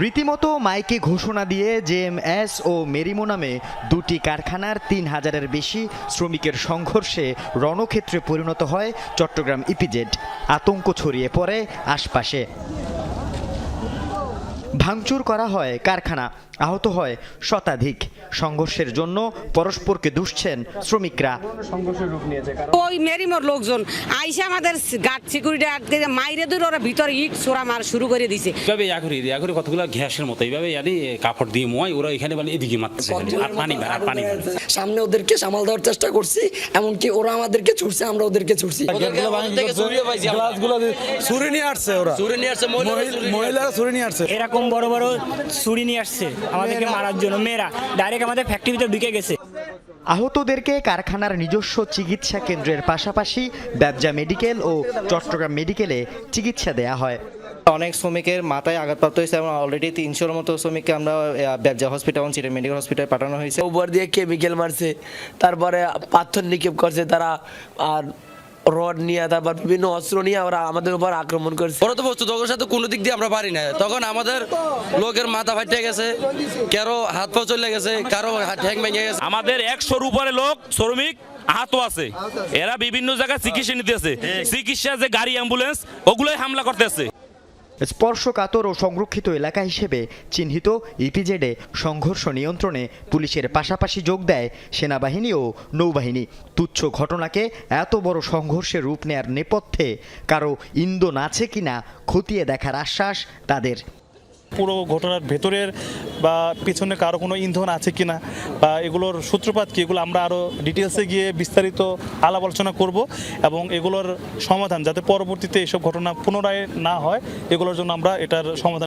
রীতিমতো মাইকে ঘোষণা দিয়ে জেএমএস ও মেরিমো নামে দুটি কারখানার তিন হাজারের বেশি শ্রমিকের সংঘর্ষে রণক্ষেত্রে পরিণত হয় চট্টগ্রাম ইপিজেড। আতঙ্ক ছড়িয়ে পড়ে আশপাশে। ভাঙচুর করা হয় কারখানা আহত হয় শতাধিক। সংঘর্ষের জন্য পরস্পরকে দুষছেন শ্রমিকরা। ওই মেরিমোর লোকজন। আইসা আমাদের গার্ড সিকিউরিটি আটকে মাইরে দূর ওরা ভিতরে ইট ছোড়া মার শুরু করে দিছে। এইভাবে ইয়া করি ইয়া কতগুলো গ্যাসের মতো এইভাবে ইয়াদি কাপড় দিয়ে মোয় ওরা এখানে মানে এদিকে মারতেছে আর পানি আর পানি সামনে ওদেরকে সামাল দেওয়ার চেষ্টা করছি এমনকি ওরা আমাদেরকে ছুটছে আমরা ওদেরকে ছুটছি ছুরি নিয়ে আসছে ওরা। ছুরি নিয়ে আসছে মহিলারা ছুরি নিয়ে আসছে। এরকম বড় বড় ছুরি নিয়ে আসছে আমাদেরকে মারার জন্য মেয়েরা। ডাইরেক্ট আমাদের ফ্যাক্টরিতে ঢুকে গেছে। আহতদেরকে কারখানার নিজস্ব চিকিৎসা কেন্দ্রের পাশাপাশি ব্যবজা মেডিকেল ও চট্টগ্রাম মেডিকেলে চিকিৎসা দেয়া হয়। অনেক শ্রমিকের মাথায় আঘাতপ্রাপ্ত হয়েছে এবং অলরেডি তিনশোর মতো শ্রমিককে আমরা ব্যবসা হসপিটাল এবং চিটা মেডিকেল হসপিটালে পাঠানো হয়েছে। উপর দিয়ে কেমিক্যাল মারছে তারপরে পাথর নিক্ষেপ করছে তারা আর রড নিয়ে তারপর বিভিন্ন অস্ত্র নিয়ে ওরা আমাদের উপর আক্রমণ করছে। ওরা তো বস্তু তখন সাথে কোনো দিক দিয়ে আমরা পারি না। তখন আমাদের লোকের মাথা ফাটিয়ে গেছে কারও হাত পা চলে গেছে কারও হাত ঠ্যাং ভেঙে গেছে। আমাদের একশোর উপরে লোক শ্রমিক আহত আছে। এরা বিভিন্ন জায়গায় চিকিৎসা নিতেছে চিকিৎসা যে গাড়ি অ্যাম্বুলেন্স ওগুলোই হামলা করতেছে স্পর্শকাতর ও সংরক্ষিত এলাকা হিসেবে চিহ্নিত ইপিজেডে সংঘর্ষ নিয়ন্ত্রণে পুলিশের পাশাপাশি যোগ দেয় সেনাবাহিনী ও নৌবাহিনী। তুচ্ছ ঘটনাকে এত বড় সংঘর্ষের রূপ নেয়ার নেপথ্যে কারও ইন্ধন আছে কিনা খতিয়ে দেখার আশ্বাস তাদের। পুরো ঘটনার ভেতরের বা পিছনে কারও কোনো ইন্ধন আছে কিনা বা এগুলোর সূত্রপাত কি, এগুলো আমরা আরও ডিটেলসে গিয়ে বিস্তারিত আলাপ আলোচনা করব এবং এগুলোর সমাধান যাতে পরবর্তীতে এসব ঘটনা পুনরায় না হয়, এগুলোর জন্য আমরা এটার সমাধান